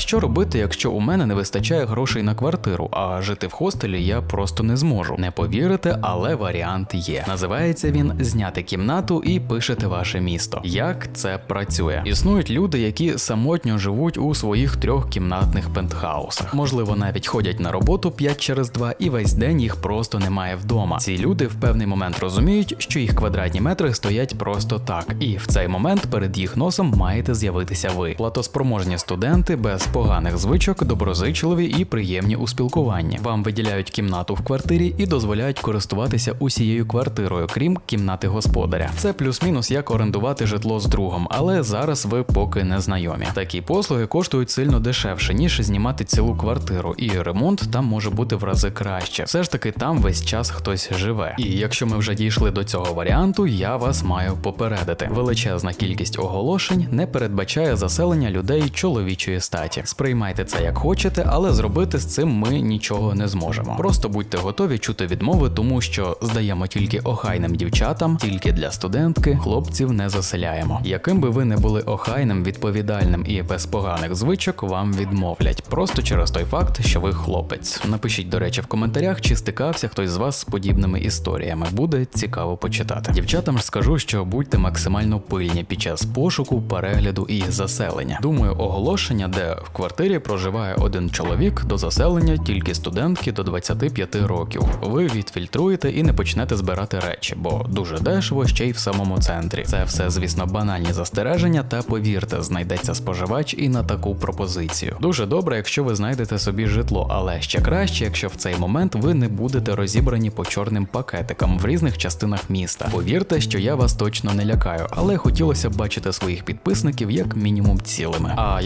що робити, якщо у мене не вистачає грошей на квартиру, а жити в хостелі я просто не зможу. Не повірите, але варіант є. Називається він зняти кімнату і пишете ваше місто. Як це працює? Існують люди, які самотньо живуть у своїх трьохкімнатних пентхаусах. Можливо, навіть ходять на роботу 5 через 2 і весь день їх просто немає вдома. Ці люди в певний момент розуміють, що їх квадратні метри стоять просто так, і в цей момент перед їх носом маєте з'явитися ви. Платоспроможні студенти без поганих звичок, доброзичливі і приємні у спілкуванні. Вам виділяють кімнату в квартирі і дозволяють користуватися усією квартирою, крім кімнати господаря. Це плюс-мінус як орендувати житло з другом, але зараз ви поки не знайомі. Такі послуги коштують сильно дешевше, ніж знімати цілу квартиру, і ремонт там може бути в рази краще. Все ж таки там весь час хтось живе. І якщо ми вже дійшли до цього варіанту, я вас маю попередити. Величезна кількість оголошень не передбачає заселення людей чоловічої статі. Сприймайте це як хочете, але зробити з цим ми нічого не зможемо. Просто будьте готові чути відмови, тому що здаємо тільки охайним дівчатам, тільки для студентки, хлопців не заселяємо. Яким би ви не були охайним, відповідальним і без поганих звичок, вам відмовлять просто через той факт, що ви хлопець. Напишіть, до речі, в коментарях, чи стикався хтось з вас з подібними історіями. Буде цікаво почитати. Дівчатам ж скажу, що будьте максимально пильні під час пошуку, перегляду і заселення. Думаю, оголошення, де в квартирі проживає один чоловік до заселення тільки студентки до 25 років. Ви відфільтруєте і не почнете збирати речі, бо дуже дешево ще й в самому центрі. Це все, звісно, банальні застереження, та повірте, знайдеться споживач і на таку пропозицію. Дуже добре, якщо ви знайдете собі житло, але ще краще, якщо в цей момент ви не будете розібрані по чорним пакетикам в різних частинах міста. Повірте, що я вас точно не лякаю, але хотілося б бачити своїх підписників як мінімум цілими. А